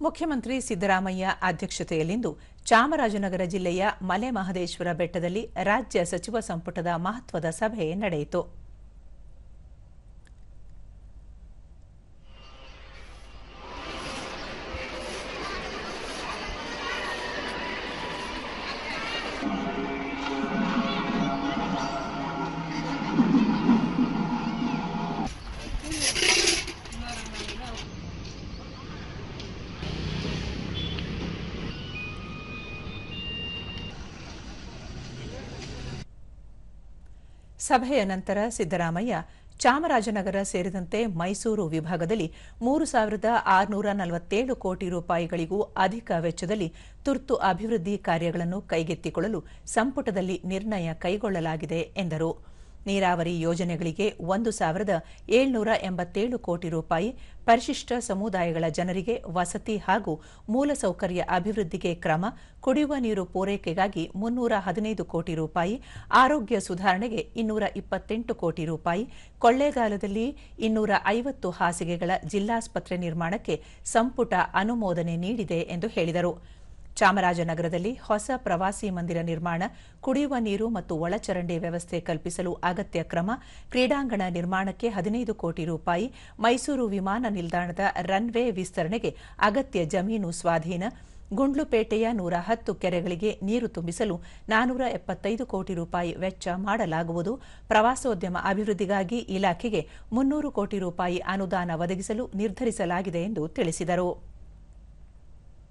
ಮುಖ್ಯಮಂತ್ರಿ ಸಿದ್ದರಾಮಯ್ಯ ಅಧ್ಯಕ್ಷತೆಯಲ್ಲಿಂದು ಚಾಮರಾಜನಗರ ಜಿಲ್ಲೆಯ ಮಲೆ ಮಹದೇಶ್ವರ ಬೆಟ್ಟದಲ್ಲಿ ರಾಜ್ಯ ಸಚಿವ ಸಂಪುಟದ ಮಹತ್ವದ ಸಭೆ ನಡೆಯಿತು. ಸಭೆಯ ನಂತರ ಸಿದ್ದರಾಮಯ್ಯ ಚಾಮರಾಜನಗರ ಸೇರಿದಂತೆ ಮೈಸೂರು ವಿಭಾಗದಲ್ಲಿ ಮೂರು ಸಾವಿರದ ಆರುನೂರ ನಲವತ್ತೇಳು ಕೋಟಿ ರೂಪಾಯಿಗಳಿಗೂ ಅಧಿಕ ವೆಚ್ಚದಲ್ಲಿ ತುರ್ತು ಅಭಿವೃದ್ಧಿ ಕಾರ್ಯಗಳನ್ನು ಕೈಗೆತ್ತಿಕೊಳ್ಳಲು ಸಂಪುಟದಲ್ಲಿ ನಿರ್ಣಯ ಕೈಗೊಳ್ಳಲಾಗಿದೆ ಎಂದರು. ನೀರಾವರಿ ಯೋಜನೆಗಳಿಗೆ ಒಂದು ಸಾವಿರದ ಏಳ್ನೂರ ಎಂಬತ್ತೇಳು ಕೋಟಿ ರೂಪಾಯಿ ಪರಿಶಿಷ್ಟ ಸಮುದಾಯಗಳ ಜನರಿಗೆ ವಸತಿ ಹಾಗೂ ಮೂಲಸೌಕರ್ಯ ಅಭಿವೃದ್ಧಿಗೆ ಕ್ರಮ, ಕುಡಿಯುವ ನೀರು ಪೂರೈಕೆಗಾಗಿ ಮುನ್ನೂರ ಹದಿನೈದು ಕೋಟಿ ರೂಪಾಯಿ, ಆರೋಗ್ಯ ಸುಧಾರಣೆಗೆ ಇನ್ನೂರ ಇಪ್ಪತ್ತೆಂಟು ಕೋಟಿ ರೂಪಾಯಿ, ಕೊಳ್ಳೇಗಾಲದಲ್ಲಿ ಇನ್ನೂರ ಐವತ್ತು ಹಾಸಿಗೆಗಳ ಜಿಲ್ಲಾಸ್ಪತ್ರೆ ನಿರ್ಮಾಣಕ್ಕೆ ಸಂಪುಟ ಅನುಮೋದನೆ ನೀಡಿದೆ ಎಂದು ಹೇಳಿದರು. ಚಾಮರಾಜನಗರದಲ್ಲಿ ಹೊಸ ಪ್ರವಾಸಿ ಮಂದಿರ ನಿರ್ಮಾಣ, ಕುಡಿಯುವ ನೀರು ಮತ್ತು ಒಳಚರಂಡಿ ವ್ಯವಸ್ಥೆ ಕಲ್ಪಿಸಲು ಅಗತ್ಯ ಕ್ರಮ, ಕ್ರೀಡಾಂಗಣ ನಿರ್ಮಾಣಕ್ಕೆ ಹದಿನೈದು ಕೋಟಿ ರೂಪಾಯಿ, ಮೈಸೂರು ವಿಮಾನ ನಿಲ್ದಾಣದ ರನ್ವೇ ವಿಸ್ತರಣೆಗೆ ಅಗತ್ಯ ಜಮೀನು ಸ್ವಾಧೀನ, ಗುಂಡ್ಲುಪೇಟೆಯ ನೂರ ಹತ್ತು ಕೆರೆಗಳಿಗೆ ನೀರು ತುಂಬಿಸಲು ನಾನೂರ ಎಪ್ಪತ್ತೈದು ಕೋಟಿ ರೂಪಾಯಿ ವೆಚ್ಚ ಮಾಡಲಾಗುವುದು. ಪ್ರವಾಸೋದ್ಯಮ ಅಭಿವೃದ್ಧಿಗಾಗಿ ಇಲಾಖೆಗೆ ಮುನ್ನೂರು ಕೋಟಿ ರೂಪಾಯಿ ಅನುದಾನ ಒದಗಿಸಲು ನಿರ್ಧರಿಸಲಾಗಿದೆ ಎಂದು ತಿಳಿಸಿದರು.